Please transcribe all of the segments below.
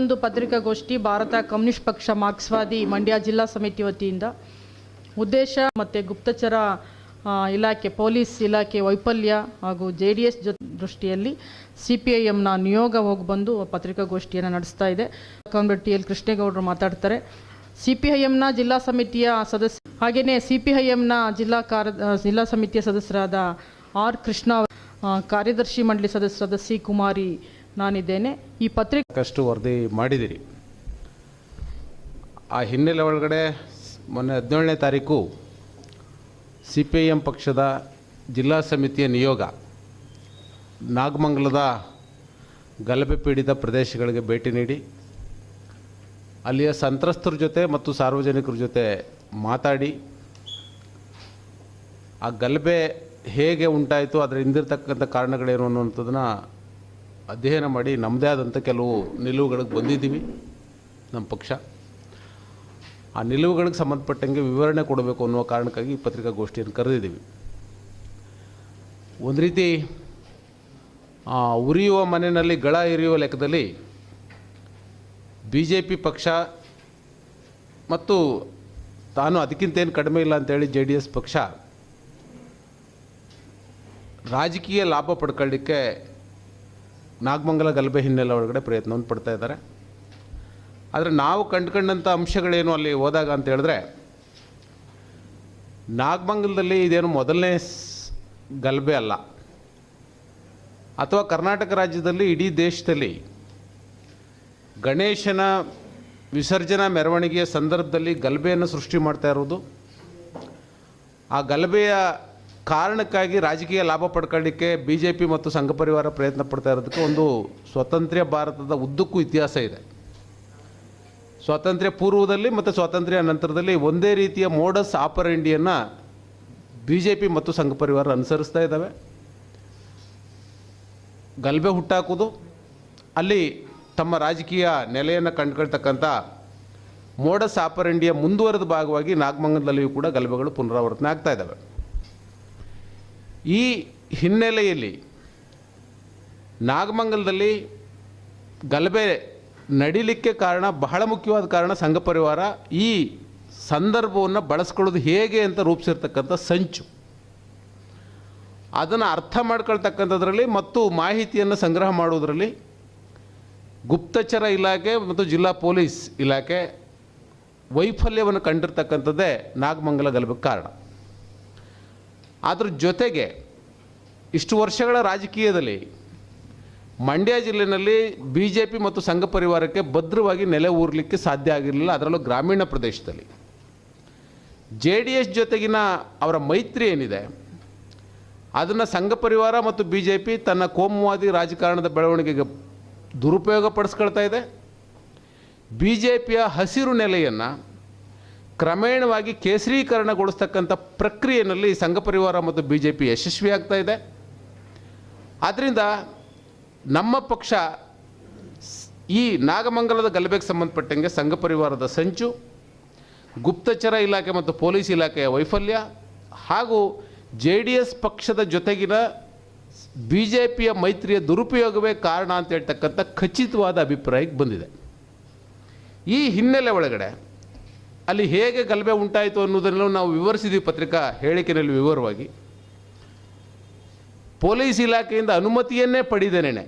ಒಂದು ಪತ್ರಿಕಾಗೋಷ್ಠಿ, ಭಾರತ ಕಮ್ಯುನಿಸ್ಟ್ ಪಕ್ಷ ಮಾರ್ಕ್ಸ್ವಾದಿ, ಮಂಡ್ಯ ಜಿಲ್ಲಾ ಸಮಿತಿ ವತಿಯಿಂದ. ಉದ್ದೇಶ ಮತ್ತು ಗುಪ್ತಚರ ಇಲಾಖೆ, ಪೊಲೀಸ್ ಇಲಾಖೆ ವೈಫಲ್ಯ ಹಾಗೂ ಜೆ ಡಿ ಎಸ್ ಜೊ, ದೃಷ್ಟಿಯಲ್ಲಿ ಸಿ ಪಿ ಐ ಎಮ್ನ ನಿಯೋಗ ಹೋಗಿ ಬಂದು ಪತ್ರಿಕಾಗೋಷ್ಠಿಯನ್ನು ನಡೆಸ್ತಾ ಇದೆ. ಕಾಮ್ರೇಡ್ ಟಿ ಎಲ್ ಕೃಷ್ಣೇಗೌಡರು ಮಾತಾಡ್ತಾರೆ. ಸಿ ಪಿ ಐ ಎಮ್ನ ಜಿಲ್ಲಾ ಸಮಿತಿಯ ಸದಸ್ಯ ಹಾಗೆಯೇ ಸಿ ಪಿ ಐ ಎಮ್ನ ಜಿಲ್ಲಾ ಕಾರ್ಯ ಜಿಲ್ಲಾ ಸಮಿತಿಯ ಸದಸ್ಯರಾದ ಆರ್ ಕೃಷ್ಣ ಕಾರ್ಯದರ್ಶಿ ಮಂಡಳಿ ಸದಸ್ಯರಾದ ಸಿ ಕುಮಾರಿ ನಾನಿದ್ದೇನೆ. ಈ ಪತ್ರಿಕೆ ಸಾಕಷ್ಟು ವರದಿ ಮಾಡಿದಿರಿ. ಆ ಹಿನ್ನೆಲೆ ಒಳಗಡೆ ಮೊನ್ನೆ ಹದಿನೇಳನೇ ತಾರೀಕು ಸಿ ಪಿ ಎಂ ಪಕ್ಷದ ಜಿಲ್ಲಾ ಸಮಿತಿಯ ನಿಯೋಗ ನಾಗಮಂಗಲದ ಗಲಭೆ ಪೀಡಿತ ಪ್ರದೇಶಗಳಿಗೆ ಭೇಟಿ ನೀಡಿ, ಅಲ್ಲಿಯ ಸಂತ್ರಸ್ತರ ಜೊತೆ ಮತ್ತು ಸಾರ್ವಜನಿಕರ ಜೊತೆ ಮಾತಾಡಿ, ಆ ಗಲಭೆ ಹೇಗೆ ಉಂಟಾಯಿತು, ಅದರ ಹಿಂದಿರ್ತಕ್ಕಂಥ ಕಾರಣಗಳೇನು ಅನ್ನುವಂಥದ್ದನ್ನ ಅಧ್ಯಯನ ಮಾಡಿ ನಮ್ಮದೇ ಆದಂಥ ಕೆಲವು ನಿಲುವುಗಳಿಗೆ ಬಂದಿದ್ದೀವಿ, ನಮ್ಮ ಪಕ್ಷ. ಆ ನಿಲುವುಗಳಿಗೆ ಸಂಬಂಧಪಟ್ಟಂಗೆ ವಿವರಣೆ ಕೊಡಬೇಕು ಅನ್ನುವ ಕಾರಣಕ್ಕಾಗಿ ಈ ಪತ್ರಿಕಾಗೋಷ್ಠಿಯನ್ನು ಕರೆದಿದ್ದೀವಿ. ಒಂದು ರೀತಿ ಉರಿಯುವ ಮನೆಯಲ್ಲಿ ಗಳ ಇರಿಯುವ ಲೆಕ್ಕದಲ್ಲಿ ಬಿ ಜೆ ಪಿ ಪಕ್ಷ ಮತ್ತು ತಾನು ಅದಕ್ಕಿಂತ ಏನು ಕಡಿಮೆ ಇಲ್ಲ ಅಂತೇಳಿ ಜೆ ಡಿ ಎಸ್ ಪಕ್ಷ ರಾಜಕೀಯ ಲಾಭ ಪಡ್ಕೊಳ್ಳಿಕ್ಕೆ ನಾಗಮಂಗಲ ಗಲಭೆ ಹಿನ್ನೆಲೆ ಒಳಗಡೆ ಪ್ರಯತ್ನವನ್ನು ಪಡ್ತಾ ಇದ್ದಾರೆ. ಆದರೆ ನಾವು ಕಂಡುಕೊಂಡಂಥ ಅಂಶಗಳೇನು ಅಲ್ಲಿ ಹೋದಾಗ ಅಂತ ಹೇಳಿದ್ರೆ, ನಾಗಮಂಗಲದಲ್ಲಿ ಇದೇನು ಮೊದಲನೇ ಗಲಭೆ ಅಲ್ಲ. ಅಥವಾ ಕರ್ನಾಟಕ ರಾಜ್ಯದಲ್ಲಿ ಇಡೀ ದೇಶದಲ್ಲಿ ಗಣೇಶನ ವಿಸರ್ಜನಾ ಮೆರವಣಿಗೆಯ ಸಂದರ್ಭದಲ್ಲಿ ಗಲಭೆಯನ್ನು ಸೃಷ್ಟಿ ಮಾಡ್ತಾ ಇರೋದು ಆ ಗಲಭೆಯ ಕಾರಣಕ್ಕಾಗಿ ರಾಜಕೀಯ ಲಾಭ ಪಡ್ಕೊಳ್ಳಿಕ್ಕೆ ಬಿ ಜೆ ಪಿ ಮತ್ತು ಸಂಘ ಪರಿವಾರ ಪ್ರಯತ್ನ ಪಡ್ತಾ ಇರೋದಕ್ಕೆ ಒಂದು ಸ್ವತಂತ್ರ ಭಾರತದ ಉದ್ದಕ್ಕೂ ಇತಿಹಾಸ ಇದೆ. ಸ್ವಾತಂತ್ರ್ಯ ಪೂರ್ವದಲ್ಲಿ ಮತ್ತು ಸ್ವಾತಂತ್ರ್ಯ ನಂತರದಲ್ಲಿ ಒಂದೇ ರೀತಿಯ ಮೋಡಸ್ ಆಪರೆಂಡಿಯನ್ನು ಬಿ ಜೆ ಪಿ ಮತ್ತು ಸಂಘ ಪರಿವಾರ ಅನುಸರಿಸ್ತಾ ಇದ್ದಾವೆ. ಗಲಭೆ ಹುಟ್ಟಾಕೋದು ಅಲ್ಲಿ ತಮ್ಮ ರಾಜಕೀಯ ನೆಲೆಯನ್ನು ಕಂಡುಕೊಳ್ತಕ್ಕಂಥ ಮೋಡಸ್ ಆಪರೆಂಡಿಯ ಮುಂದುವರೆದ ಭಾಗವಾಗಿ ನಾಗಮಂಗಲದಲ್ಲಿಯೂ ಕೂಡ ಗಲಭೆಗಳು ಪುನರಾವರ್ತನೆ ಆಗ್ತಾ ಇದ್ದಾವೆ. ಈ ಹಿನ್ನೆಲೆಯಲ್ಲಿ ನಾಗಮಂಗಲದಲ್ಲಿ ಗಲಭೆ ನಡೀಲಿಕ್ಕೆ ಕಾರಣ, ಬಹಳ ಮುಖ್ಯವಾದ ಕಾರಣ ಸಂಘ ಪರಿವಾರ ಈ ಸಂದರ್ಭವನ್ನು ಬಳಸ್ಕೊಳ್ಳೋದು ಹೇಗೆ ಅಂತ ರೂಪಿಸಿರ್ತಕ್ಕಂಥ ಸಂಚು. ಅದನ್ನು ಅರ್ಥ ಮಾಡ್ಕೊಳ್ತಕ್ಕಂಥದ್ರಲ್ಲಿ ಮತ್ತು ಮಾಹಿತಿಯನ್ನು ಸಂಗ್ರಹ ಮಾಡುವುದರಲ್ಲಿ ಗುಪ್ತಚರ ಇಲಾಖೆ ಮತ್ತು ಜಿಲ್ಲಾ ಪೊಲೀಸ್ ಇಲಾಖೆ ವೈಫಲ್ಯವನ್ನು ಕಂಡಿರ್ತಕ್ಕಂಥದ್ದೇ ನಾಗಮಂಗಲ ಗಲಭೆಗೆ ಕಾರಣ. ಅದ್ರ ಜೊತೆಗೆ ಇಷ್ಟು ವರ್ಷಗಳ ರಾಜಕೀಯದಲ್ಲಿ ಮಂಡ್ಯ ಜಿಲ್ಲೆಯಲ್ಲಿ ಬಿ ಜೆ ಪಿ ಮತ್ತು ಸಂಘ ಪರಿವಾರಕ್ಕೆ ಭದ್ರವಾಗಿ ನೆಲೆ ಊರಲಿಕ್ಕೆ ಸಾಧ್ಯ ಆಗಿರಲಿಲ್ಲ, ಅದರಲ್ಲೂ ಗ್ರಾಮೀಣ ಪ್ರದೇಶದಲ್ಲಿ. ಜೆ ಡಿ ಎಸ್ ಜೊತೆಗಿನ ಅವರ ಮೈತ್ರಿ ಏನಿದೆ, ಅದನ್ನು ಸಂಘ ಪರಿವಾರ ಮತ್ತು ಬಿ ಜೆ ಪಿ ತನ್ನ ಕೋಮುವಾದಿ ರಾಜಕಾರಣದ ಬೆಳವಣಿಗೆಗೆ ದುರುಪಯೋಗ ಪಡಿಸ್ಕೊಳ್ತಾ ಇದೆ. ಬಿ ಜೆ ಪಿಯ ಹಸಿರು ನೆಲೆಯನ್ನು ಕ್ರಮೇಣವಾಗಿ ಕೇಸರೀಕರಣಗೊಳಿಸ್ತಕ್ಕಂಥ ಪ್ರಕ್ರಿಯೆಯಲ್ಲಿ ಸಂಘ ಪರಿವಾರ ಮತ್ತು ಬಿ ಜೆ ಪಿ ಯಶಸ್ವಿಯಾಗ್ತಾ ಇದೆ. ಆದ್ದರಿಂದ ನಮ್ಮ ಪಕ್ಷ ಈ ನಾಗಮಂಗಲದ ಗಲಭೆಗೆ ಸಂಬಂಧಪಟ್ಟಂಗೆ ಸಂಘ ಪರಿವಾರದ ಸಂಚು, ಗುಪ್ತಚರ ಇಲಾಖೆ ಮತ್ತು ಪೊಲೀಸ್ ಇಲಾಖೆಯ ವೈಫಲ್ಯ ಹಾಗೂ ಜೆ ಡಿ ಎಸ್ ಪಕ್ಷದ ಜೊತೆಗಿನ ಬಿ ಜೆ ಪಿಯ ಮೈತ್ರಿಯ ದುರುಪಯೋಗವೇ ಕಾರಣ ಅಂತ ಹೇಳ್ತಕ್ಕಂಥ ಖಚಿತವಾದ ಅಭಿಪ್ರಾಯಕ್ಕೆ ಬಂದಿದೆ. ಈ ಹಿನ್ನೆಲೆ ಒಳಗಡೆ ಅಲ್ಲಿ ಹೇಗೆ ಗಲಭೆ ಉಂಟಾಯಿತು ಅನ್ನೋದನ್ನು ನಾವು ವಿವರಿಸಿದ್ದೀವಿ ಪತ್ರಿಕಾ ಹೇಳಿಕೆಯಲ್ಲಿ ವಿವರವಾಗಿ. ಪೊಲೀಸ್ ಇಲಾಖೆಯಿಂದ ಅನುಮತಿಯನ್ನೇ ಪಡೆದೇನೆ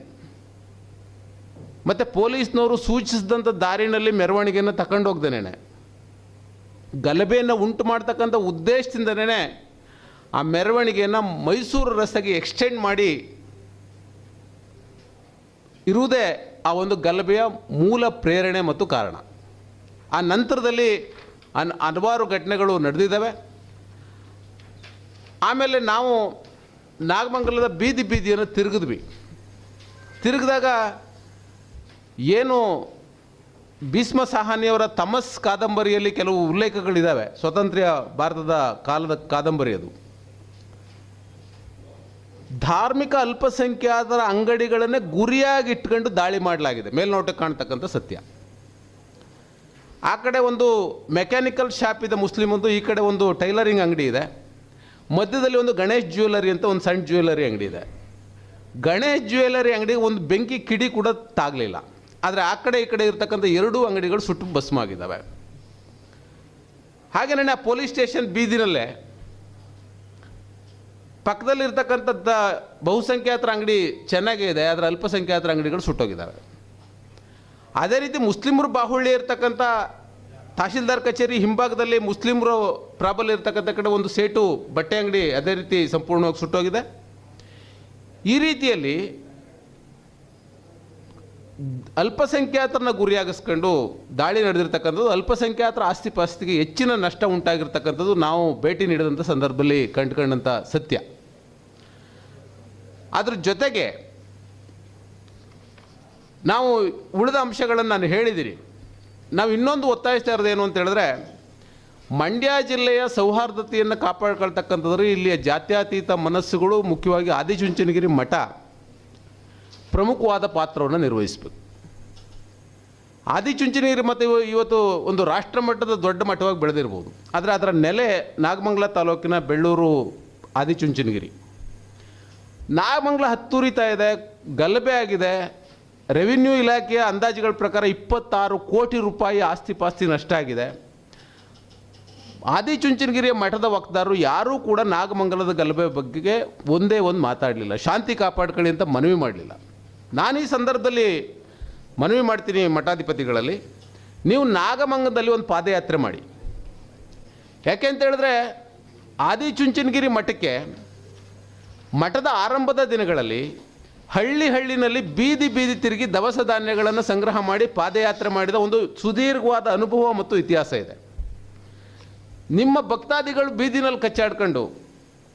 ಮತ್ತು ಪೊಲೀಸ್ನವರು ಸೂಚಿಸಿದಂಥ ದಾರಿನಲ್ಲಿ ಮೆರವಣಿಗೆಯನ್ನು ತಗೊಂಡೋಗ್ದೇನೆ ಗಲಭೆಯನ್ನು ಉಂಟು ಮಾಡ್ತಕ್ಕಂಥ ಉದ್ದೇಶದಿಂದನೇ ಆ ಮೆರವಣಿಗೆಯನ್ನು ಮೈಸೂರು ರಸ್ತೆಗೆ ಎಕ್ಸ್ಟೆಂಡ್ ಮಾಡಿ ಇರುವುದೇ ಆ ಒಂದು ಗಲಭೆಯ ಮೂಲ ಪ್ರೇರಣೆ ಮತ್ತು ಕಾರಣ. ಆ ನಂತರದಲ್ಲಿ ಅನ್ ಹಲವಾರು ಘಟನೆಗಳು ನಡೆದಿದ್ದಾವೆ. ಆಮೇಲೆ ನಾವು ನಾಗಮಂಗಲದ ಬೀದಿ ಬೀದಿಯನ್ನು ತಿರುಗಿದ್ವಿ. ತಿರುಗಿದಾಗ ಏನು ಭೀಷ್ಮ ಸಾಹಾನಿಯವರ ತಮಸ್ ಕಾದಂಬರಿಯಲ್ಲಿ ಕೆಲವು ಉಲ್ಲೇಖಗಳಿದ್ದಾವೆ. ಸ್ವತಂತ್ರ ಭಾರತದ ಕಾಲದ ಕಾದಂಬರಿ ಅದು. ಧಾರ್ಮಿಕ ಅಲ್ಪಸಂಖ್ಯಾತರ ಅಂಗಡಿಗಳನ್ನೇ ಗುರಿಯಾಗಿ ಇಟ್ಕೊಂಡು ದಾಳಿ ಮಾಡಲಾಗಿದೆ. ಮೇಲ್ನೋಟಕ್ಕೆ ಕಾಣ್ತಕ್ಕಂಥ ಸತ್ಯ. ಆ ಕಡೆ ಒಂದು ಮೆಕ್ಯಾನಿಕಲ್ ಶಾಪ್ ಇದೆ ಮುಸ್ಲಿಮಂದು, ಈ ಕಡೆ ಒಂದು ಟೈಲರಿಂಗ್ ಅಂಗಡಿ ಇದೆ. ಮಧ್ಯದಲ್ಲಿ ಒಂದು ಗಣೇಶ್ ಜ್ಯುವೆಲರಿ ಅಂತ ಒಂದು ಸಣ್ಣ ಜ್ಯುವೆಲರಿ ಅಂಗಡಿ ಇದೆ. ಗಣೇಶ್ ಜ್ಯುವೆಲರಿ ಅಂಗಡಿಗೆ ಒಂದು ಬೆಂಕಿ ಕಿಡಿ ಕೂಡ ತಾಗಲಿಲ್ಲ. ಆದರೆ ಆ ಕಡೆ ಈ ಕಡೆ ಇರತಕ್ಕಂಥ ಎರಡೂ ಅಂಗಡಿಗಳು ಸುಟ್ಟು ಭಸ್ಮ ಹಾಗೆ ನನ್ನ ಆ ಪೊಲೀಸ್ ಸ್ಟೇಷನ್ ಬೀದಿನಲ್ಲೇ ಪಕ್ಕದಲ್ಲಿರ್ತಕ್ಕಂಥದ್ದ ಬಹುಸಂಖ್ಯಾತರ ಅಂಗಡಿ ಚೆನ್ನಾಗೇ ಇದೆ, ಆದರೆ ಅಲ್ಪಸಂಖ್ಯಾತರ ಅಂಗಡಿಗಳು ಸುಟ್ಟೋಗಿದ್ದಾವೆ. ಅದೇ ರೀತಿ ಮುಸ್ಲಿಮರು ಬಾಹುಳ್ಯ ಇರ್ತಕ್ಕಂಥ ತಹಶೀಲ್ದಾರ್ ಕಚೇರಿ ಹಿಂಭಾಗದಲ್ಲಿ ಮುಸ್ಲಿಮರು ಪ್ರಾಬಲ್ಯ ಇರ್ತಕ್ಕಂಥ ಕಡೆ ಒಂದು ಸೇಟು, ಬಟ್ಟೆ ಅಂಗಡಿ ಅದೇ ರೀತಿ ಸಂಪೂರ್ಣವಾಗಿ ಸುಟ್ಟೋಗಿದೆ. ಈ ರೀತಿಯಲ್ಲಿ ಅಲ್ಪಸಂಖ್ಯಾತರನ್ನ ಗುರಿಯಾಗಿಸ್ಕೊಂಡು ದಾಳಿ ನಡೆದಿರ್ತಕ್ಕಂಥದ್ದು, ಅಲ್ಪಸಂಖ್ಯಾತರ ಆಸ್ತಿ ಪಾಸ್ತಿಗೆ ಹೆಚ್ಚಿನ ನಷ್ಟ ಉಂಟಾಗಿರ್ತಕ್ಕಂಥದ್ದು ನಾವು ಭೇಟಿ ನೀಡಿದಂಥ ಸಂದರ್ಭದಲ್ಲಿ ಕಂಡುಕೊಂಡಂಥ ಸತ್ಯ. ಅದ್ರ ಜೊತೆಗೆ ನಾವು ಉಳಿದ ಅಂಶಗಳನ್ನು ನಾನು ಹೇಳಿದ್ದೀರಿ ನಾವು ಇನ್ನೊಂದು ಒತ್ತಾಯಿಸ್ತಾ ಇರೋದು ಏನು ಅಂತ ಹೇಳಿದ್ರೆ, ಮಂಡ್ಯ ಜಿಲ್ಲೆಯ ಸೌಹಾರ್ದತೆಯನ್ನು ಕಾಪಾಡ್ಕೊಳ್ತಕ್ಕಂಥದ್ದು ಇಲ್ಲಿಯ ಜಾತ್ಯತೀತ ಮನಸ್ಸುಗಳು ಮುಖ್ಯವಾಗಿ ಆದಿಚುಂಚನಗಿರಿ ಮಠ ಪ್ರಮುಖವಾದ ಪಾತ್ರವನ್ನು ನಿರ್ವಹಿಸಬೇಕು. ಆದಿಚುಂಚನಗಿರಿ ಮತ್ತು ಇವ- ಇವತ್ತು ಒಂದು ರಾಷ್ಟ್ರ ಮಟ್ಟದ ದೊಡ್ಡ ಮಠವಾಗಿ ಬೆಳೆದಿರ್ಬೋದು. ಆದರೆ ಅದರ ನೆಲೆ ನಾಗಮಂಗಲ ತಾಲೂಕಿನ ಬೆಳ್ಳೂರು ಆದಿಚುಂಚನಗಿರಿ. ನಾಗಮಂಗಲ ಹತ್ತೂರಿತಾ ಇದೆ ಗಲಭೆ ಆಗಿದೆ. ರೆವಿನ್ಯೂ ಇಲಾಖೆಯ ಅಂದಾಜುಗಳ ಪ್ರಕಾರ ಇಪ್ಪತ್ತಾರು ಕೋಟಿ ರೂಪಾಯಿ ಆಸ್ತಿ ಪಾಸ್ತಿ ನಷ್ಟ ಆಗಿದೆ. ಆದಿಚುಂಚನಗಿರಿಯ ಮಠದ ವಕ್ತಾರರು ಯಾರೂ ಕೂಡ ನಾಗಮಂಗಲದ ಗಲಭೆ ಬಗ್ಗೆ ಒಂದೇ ಒಂದು ಮಾತಾಡಲಿಲ್ಲ. ಶಾಂತಿ ಕಾಪಾಡ್ಕೊಳ್ಳಿ ಅಂತ ಮನವಿ ಮಾಡಲಿಲ್ಲ. ನಾನು ಈ ಸಂದರ್ಭದಲ್ಲಿ ಮನವಿ ಮಾಡ್ತೀನಿ ಮಠಾಧಿಪತಿಗಳಲ್ಲಿ, ನೀವು ನಾಗಮಂಗದಲ್ಲಿ ಒಂದು ಪಾದಯಾತ್ರೆ ಮಾಡಿ. ಯಾಕೆ ಅಂತ ಹೇಳಿದ್ರೆ, ಆದಿಚುಂಚನಗಿರಿ ಮಠಕ್ಕೆ ಮಠದ ಆರಂಭದ ದಿನಗಳಲ್ಲಿ ಹಳ್ಳಿ ಹಳ್ಳಿನಲ್ಲಿ ಬೀದಿ ಬೀದಿ ತಿರುಗಿ ದವಸ ಧಾನ್ಯಗಳನ್ನು ಸಂಗ್ರಹ ಮಾಡಿ ಪಾದಯಾತ್ರೆ ಮಾಡಿದ ಒಂದು ಸುದೀರ್ಘವಾದ ಅನುಭವ ಮತ್ತು ಇತಿಹಾಸ ಇದೆ. ನಿಮ್ಮ ಭಕ್ತಾದಿಗಳು ಬೀದಿನಲ್ಲಿ ಕಚ್ಚಾಡ್ಕೊಂಡು,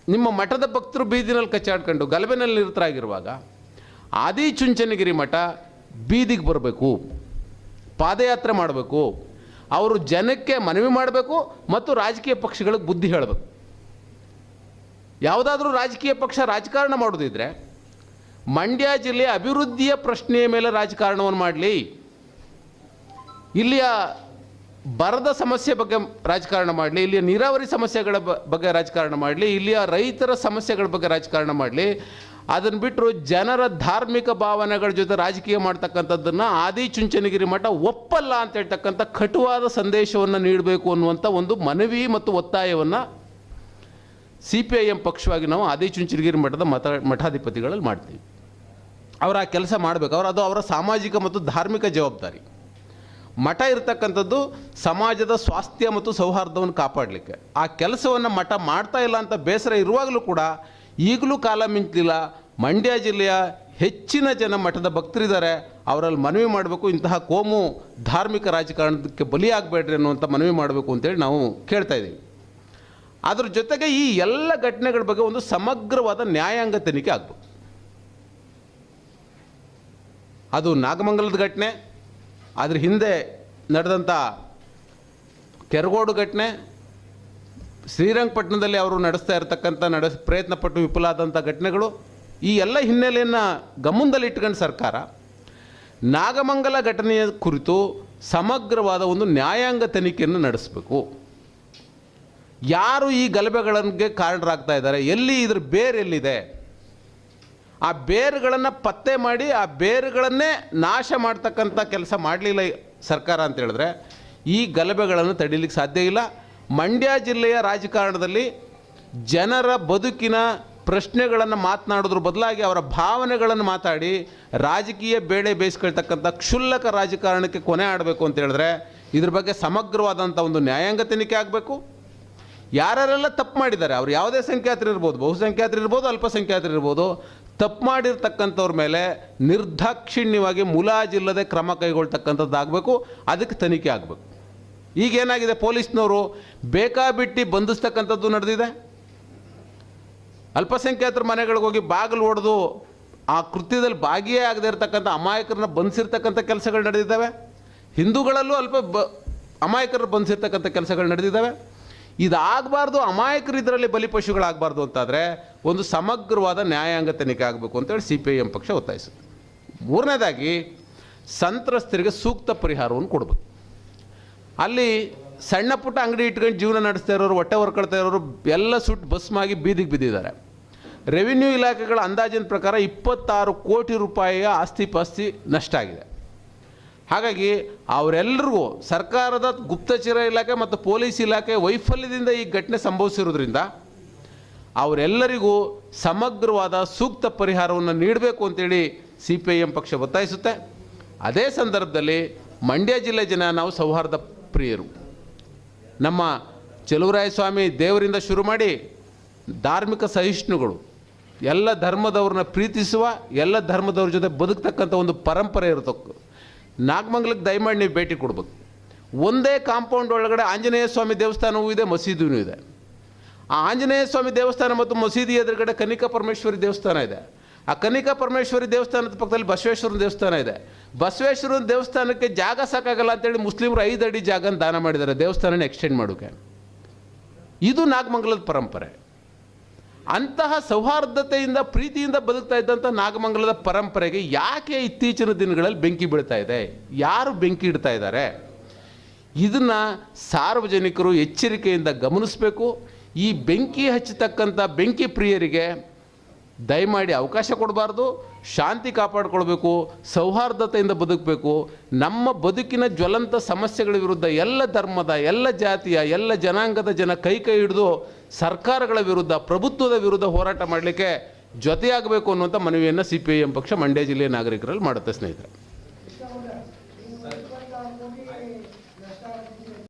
ನಿಮ್ಮ ಮಠದ ಭಕ್ತರು ಬೀದಿನಲ್ಲಿ ಕಚ್ಚಾಡ್ಕೊಂಡು ಗಲಭೆನಲ್ಲಿ ನಿರತರಾಗಿರುವಾಗ ಆದಿಚುಂಚನಗಿರಿ ಮಠ ಬೀದಿಗೆ ಬರಬೇಕು, ಪಾದಯಾತ್ರೆ ಮಾಡಬೇಕು, ಅವರು ಜನಕ್ಕೆ ಮನವಿ ಮಾಡಬೇಕು ಮತ್ತು ರಾಜಕೀಯ ಪಕ್ಷಗಳಿಗೆ ಬುದ್ಧಿ ಹೇಳಬೇಕು. ಯಾವುದಾದ್ರೂ ರಾಜಕೀಯ ಪಕ್ಷ ರಾಜಕಾರಣ ಮಾಡೋದಿದ್ರೆ ಮಂಡ್ಯ ಜಿಲ್ಲೆ ಅಭಿವೃದ್ಧಿಯ ಪ್ರಶ್ನೆಯ ಮೇಲೆ ರಾಜಕಾರಣವನ್ನು ಮಾಡಲಿ. ಇಲ್ಲಿಯ ಬರದ ಸಮಸ್ಯೆ ಬಗ್ಗೆ ರಾಜಕಾರಣ ಮಾಡಲಿ, ಇಲ್ಲಿಯ ನೀರಾವರಿ ಸಮಸ್ಯೆಗಳ ಬಗ್ಗೆ ರಾಜಕಾರಣ ಮಾಡಲಿ, ಇಲ್ಲಿಯ ರೈತರ ಸಮಸ್ಯೆಗಳ ಬಗ್ಗೆ ರಾಜಕಾರಣ ಮಾಡಲಿ. ಅದನ್ನು ಬಿಟ್ಟರು ಜನರ ಧಾರ್ಮಿಕ ಭಾವನೆಗಳ ಜೊತೆ ರಾಜಕೀಯ ಮಾಡ್ತಕ್ಕಂಥದ್ದನ್ನು ಆದಿಚುಂಚನಗಿರಿ ಮಠ ಒಪ್ಪಲ್ಲ ಅಂತ ಹೇಳ್ತಕ್ಕಂಥ ಕಟುವಾದ ಸಂದೇಶವನ್ನು ನೀಡಬೇಕು ಅನ್ನುವಂಥ ಒಂದು ಮನವಿ ಮತ್ತು ಒತ್ತಾಯವನ್ನು ಸಿ ಪಿ ಐ ಎಂ ಪಕ್ಷವಾಗಿ ನಾವು ಆದಿಚುಂಚನಗಿರಿ ಮಠದ ಮತ, ಮಠಾಧಿಪತಿಗಳಲ್ಲಿ ಮಾಡ್ತೀವಿ. ಅವರ ಆ ಕೆಲಸ ಮಾಡಬೇಕು. ಅವರು ಅದು ಅವರ ಸಾಮಾಜಿಕ ಮತ್ತು ಧಾರ್ಮಿಕ ಜವಾಬ್ದಾರಿ. ಮಠ ಇರತಕ್ಕಂಥದ್ದು ಸಮಾಜದ ಸ್ವಾಸ್ಥ್ಯ ಮತ್ತು ಸೌಹಾರ್ದವನ್ನು ಕಾಪಾಡಲಿಕ್ಕೆ. ಆ ಕೆಲಸವನ್ನು ಮಠ ಮಾಡ್ತಾ ಇಲ್ಲ ಅಂತ ಬೇಸರ ಇರುವಾಗಲೂ ಕೂಡ ಈಗಲೂ ಕಾಲ ಮಿಂಚಲಿಲ್ಲ ಮಂಡ್ಯ ಜಿಲ್ಲೆಯ ಹೆಚ್ಚಿನ ಜನ ಮಠದ ಭಕ್ತರಿದ್ದಾರೆ. ಅವರಲ್ಲಿ ಮನವಿ ಮಾಡಬೇಕು. ಇಂತಹ ಕೋಮು ಧಾರ್ಮಿಕ ರಾಜಕಾರಣಕ್ಕೆ ಬಲಿಯಾಗಬೇಡ್ರಿ ಅನ್ನುವಂಥ ಮನವಿ ಮಾಡಬೇಕು ಅಂತೇಳಿ ನಾವು ಕೇಳ್ತಾ ಇದ್ದೀವಿ. ಅದ್ರ ಜೊತೆಗೆ ಈ ಎಲ್ಲ ಘಟನೆಗಳ ಬಗ್ಗೆ ಒಂದು ಸಮಗ್ರವಾದ ನ್ಯಾಯಾಂಗ ತನಿಖೆ ಆಗಬೇಕು. ಅದು ನಾಗಮಂಗಲದ ಘಟನೆ, ಅದ್ರ ಹಿಂದೆ ನಡೆದಂಥ ಕೆರಗೋಡು ಘಟನೆ, ಶ್ರೀರಂಗಪಟ್ಟಣದಲ್ಲಿ ಅವರು ನಡೆಸ್ತಾ ಇರತಕ್ಕಂಥ ನಡೆಸ್ ಪ್ರಯತ್ನ ಪಟ್ಟು ವಿಫಲ ಆದಂಥ ಘಟನೆಗಳು, ಈ ಎಲ್ಲ ಹಿನ್ನೆಲೆಯನ್ನು ಗಮನದಲ್ಲಿಟ್ಕೊಂಡು ಸರ್ಕಾರ, ನಾಗಮಂಗಲ ಘಟನೆಯ ಕುರಿತು ಸಮಗ್ರವಾದ ಒಂದು ನ್ಯಾಯಾಂಗ ತನಿಖೆಯನ್ನು ನಡೆಸಬೇಕು. ಯಾರು ಈ ಗಲಭೆಗಳಿಗೆ ಕಾರಣರಾಗ್ತಾ ಇದ್ದಾರೆ, ಎಲ್ಲಿ ಇದ್ರ ಬೇರೆ ಎಲ್ಲಿದೆ ಆ ಬೇರುಗಳನ್ನು ಪತ್ತೆ ಮಾಡಿ ಆ ಬೇರುಗಳನ್ನೇ ನಾಶ ಮಾಡ್ತಕ್ಕಂಥ ಕೆಲಸ ಮಾಡಲಿಲ್ಲ ಸರ್ಕಾರ ಅಂತ ಹೇಳಿದ್ರೆ, ಈ ಗಲಭೆಗಳನ್ನು ತಡೀಲಿಕ್ಕೆ ಸಾಧ್ಯ ಇಲ್ಲ. ಮಂಡ್ಯ ಜಿಲ್ಲೆಯ ರಾಜಕಾರಣದಲ್ಲಿ ಜನರ ಬದುಕಿನ ಪ್ರಶ್ನೆಗಳನ್ನು ಮಾತನಾಡೋದ್ರ ಬದಲಾಗಿ ಅವರ ಭಾವನೆಗಳನ್ನು ಮಾತಾಡಿ ರಾಜಕೀಯ ಬೇಳೆ ಬೇಯಿಸ್ಕೊಳ್ತಕ್ಕಂಥ ಕ್ಷುಲ್ಲಕ ರಾಜಕಾರಣಕ್ಕೆ ಕೊನೆ ಆಡಬೇಕು ಅಂತ ಹೇಳಿದ್ರೆ ಇದ್ರ ಬಗ್ಗೆ ಸಮಗ್ರವಾದಂಥ ಒಂದು ನ್ಯಾಯಾಂಗ ತನಿಖೆ ಆಗಬೇಕು. ಯಾರ್ಯಾರೆಲ್ಲ ತಪ್ಪು ಮಾಡಿದ್ದಾರೆ, ಅವ್ರು ಯಾವುದೇ ಸಂಖ್ಯಾತರಿರ್ಬೋದು, ಬಹುಸಂಖ್ಯಾತರಿರ್ಬೋದು, ಅಲ್ಪಸಂಖ್ಯಾತರಿರ್ಬೋದು ತಪ್ಪು ಮಾಡಿರ್ತಕ್ಕಂಥವ್ರ ಮೇಲೆ ನಿರ್ದಾಕ್ಷಿಣ್ಯವಾಗಿ ಮುಲಾಜಿಲ್ಲದೆ ಕ್ರಮ ಕೈಗೊಳ್ತಕ್ಕಂಥದ್ದಾಗಬೇಕು, ಅದಕ್ಕೆ ತನಿಖೆ ಆಗಬೇಕು. ಈಗೇನಾಗಿದೆ ಪೊಲೀಸ್ನವರು ಬೇಕಾಬಿಟ್ಟಿ ಬಂಧಿಸ್ತಕ್ಕಂಥದ್ದು ನಡೆದಿದೆ? ಅಲ್ಪಸಂಖ್ಯಾತರ ಮನೆಗಳಿಗೆ ಹೋಗಿ ಬಾಗಿಲು ಹೊಡೆದು ಆ ಕೃತ್ಯದಲ್ಲಿ ಭಾಗಿಯೇ ಆಗದೆ ಇರತಕ್ಕಂಥ ಅಮಾಯಕರನ್ನ ಬಂಧಿಸಿರ್ತಕ್ಕಂಥ ಕೆಲಸಗಳು ನಡೆದಿದ್ದಾವೆ. ಹಿಂದೂಗಳಲ್ಲೂ ಅಲ್ಪ ಬ ಅಮಾಯಕರು ಬಂಧಿಸಿರ್ತಕ್ಕಂಥ ಕೆಲಸಗಳು ನಡೆದಿದ್ದಾವೆ. ಇದಾಗಬಾರ್ದು, ಅಮಾಯಕರು ಇದರಲ್ಲಿ ಬಲಿಪಶುಗಳಾಗಬಾರ್ದು ಅಂತಾದರೆ ಒಂದು ಸಮಗ್ರವಾದ ನ್ಯಾಯಾಂಗ ತನಿಖೆ ಆಗಬೇಕು ಅಂತೇಳಿ ಸಿ ಪಿ ಐ ಪಕ್ಷ ಒತ್ತಾಯಿಸುತ್ತೆ. ಮೂರನೇದಾಗಿ, ಸಂತ್ರಸ್ತರಿಗೆ ಸೂಕ್ತ ಪರಿಹಾರವನ್ನು ಕೊಡಬೇಕು. ಅಲ್ಲಿ ಸಣ್ಣ ಪುಟ್ಟ ಅಂಗಡಿ ಇಟ್ಕೊಂಡು ಜೀವನ ನಡೆಸ್ತಾ ಇರೋರು, ಹೊಟ್ಟೆ ಹೊರ್ಕೊಳ್ತಾ ಇರೋರು, ಎಲ್ಲ ಸುಟ್ಟು ಬಸ್ಮಾಗಿ ಬೀದಿಗೆ ಬಿದ್ದಿದ್ದಾರೆ. ರೆವಿನ್ಯೂ ಇಲಾಖೆಗಳ ಅಂದಾಜಿನ ಪ್ರಕಾರ ಇಪ್ಪತ್ತಾರು ಕೋಟಿ ರೂಪಾಯಿಯ ಆಸ್ತಿ ಪಾಸ್ತಿ ನಷ್ಟ ಆಗಿದೆ. ಹಾಗಾಗಿ ಅವರೆಲ್ಲರಿಗೂ ಸರ್ಕಾರದ ಗುಪ್ತಚರ ಇಲಾಖೆ ಮತ್ತು ಪೊಲೀಸ್ ಇಲಾಖೆ ವೈಫಲ್ಯದಿಂದ ಈ ಘಟನೆ ಸಂಭವಿಸಿರೋದ್ರಿಂದ ಅವರೆಲ್ಲರಿಗೂ ಸಮಗ್ರವಾದ ಸೂಕ್ತ ಪರಿಹಾರವನ್ನು ನೀಡಬೇಕು ಅಂತೇಳಿ ಸಿ ಪಿ ಐ ಎಂ ಪಕ್ಷ ಒತ್ತಾಯಿಸುತ್ತೆ. ಅದೇ ಸಂದರ್ಭದಲ್ಲಿ ಮಂಡ್ಯ ಜಿಲ್ಲೆ ಜನ ನಾವು ಸೌಹಾರ್ದ ಪ್ರಿಯರು. ನಮ್ಮ ಸ್ವಾಮಿ ದೇವರಿಂದ ಶುರು ಮಾಡಿ ಧಾರ್ಮಿಕ ಸಹಿಷ್ಣುಗಳು, ಎಲ್ಲ ಧರ್ಮದವ್ರನ್ನ ಪ್ರೀತಿಸುವ, ಎಲ್ಲ ಧರ್ಮದವ್ರ ಜೊತೆ ಬದುಕ್ತಕ್ಕಂಥ ಒಂದು ಪರಂಪರೆ ಇರತಕ್ಕ, ನಾಗಮಂಗಲಕ್ಕೆ ದಯಮಾಡಿ ನೀವು ಭೇಟಿ ಕೊಡ್ಬೇಕು. ಒಂದೇ ಕಾಂಪೌಂಡ್ ಒಳಗಡೆ ಆಂಜನೇಯ ಸ್ವಾಮಿ ದೇವಸ್ಥಾನವೂ ಇದೆ, ಮಸೀದಿನೂ ಇದೆ. ಆ ಆಂಜನೇಯ ಸ್ವಾಮಿ ದೇವಸ್ಥಾನ ಮತ್ತು ಮಸೀದಿ ಎದುರುಗಡೆ ಕನಿಕಾ ಪರಮೇಶ್ವರಿ ದೇವಸ್ಥಾನ ಇದೆ. ಆ ಕನಿಕಾ ಪರಮೇಶ್ವರಿ ದೇವಸ್ಥಾನದ ಪಕ್ಕದಲ್ಲಿ ಬಸವೇಶ್ವರನ ದೇವಸ್ಥಾನ ಇದೆ. ಬಸವೇಶ್ವರನ ದೇವಸ್ಥಾನಕ್ಕೆ ಜಾಗ ಸಾಕಾಗಲ್ಲ ಅಂತೇಳಿ ಮುಸ್ಲಿಮರು ಐದು ಅಡಿ ಜಾಗನ ದಾನ ಮಾಡಿದ್ದಾರೆ. ದೇವಸ್ಥಾನನ ಎಕ್ಸ್ಟೆಂಡ್ ಮಾಡೋಕೆ. ಇದು ನಾಗಮಂಗಲದ ಪರಂಪರೆ. ಅಂತಹ ಸೌಹಾರ್ದತೆಯಿಂದ, ಪ್ರೀತಿಯಿಂದ ಬದುಕ್ತಾ ಇದ್ದಂಥ ನಾಗಮಂಗಲದ ಪರಂಪರೆಗೆ ಯಾಕೆ ಇತ್ತೀಚಿನ ದಿನಗಳಲ್ಲಿ ಬೆಂಕಿ ಬೀಳ್ತಾ ಇದೆ? ಯಾರು ಬೆಂಕಿ ಇಡ್ತಾ ಇದ್ದಾರೆ? ಇದನ್ನು ಸಾರ್ವಜನಿಕರು ಎಚ್ಚರಿಕೆಯಿಂದ ಗಮನಿಸಬೇಕು. ಈ ಬೆಂಕಿ ಹಚ್ಚತಕ್ಕಂಥ ಬೆಂಕಿ ಪ್ರಿಯರಿಗೆ ದಯಮಾಡಿ ಅವಕಾಶ ಕೊಡಬಾರ್ದು, ಶಾಂತಿ ಕಾಪಾಡಿಕೊಳ್ಬೇಕು, ಸೌಹಾರ್ದತೆಯಿಂದ ಬದುಕಬೇಕು. ನಮ್ಮ ಬದುಕಿನ ಜ್ವಲಂತ ಸಮಸ್ಯೆಗಳ ವಿರುದ್ಧ ಎಲ್ಲ ಧರ್ಮದ, ಎಲ್ಲ ಜಾತಿಯ, ಎಲ್ಲ ಜನಾಂಗದ ಜನ ಕೈ ಕೈ ಹಿಡಿದು ಸರ್ಕಾರಗಳ ವಿರುದ್ಧ, ಪ್ರಭುತ್ವದ ವಿರುದ್ಧ ಹೋರಾಟ ಮಾಡಲಿಕ್ಕೆ ಜೊತೆಯಾಗಬೇಕು ಅನ್ನುವಂಥ ಮನವಿಯನ್ನು ಸಿ ಪಿ ಐ ಪಕ್ಷ ಮಂಡ್ಯ ಜಿಲ್ಲೆಯ ನಾಗರಿಕರಲ್ಲಿ ಮಾಡುತ್ತೆ ಸ್ನೇಹಿತರೆ.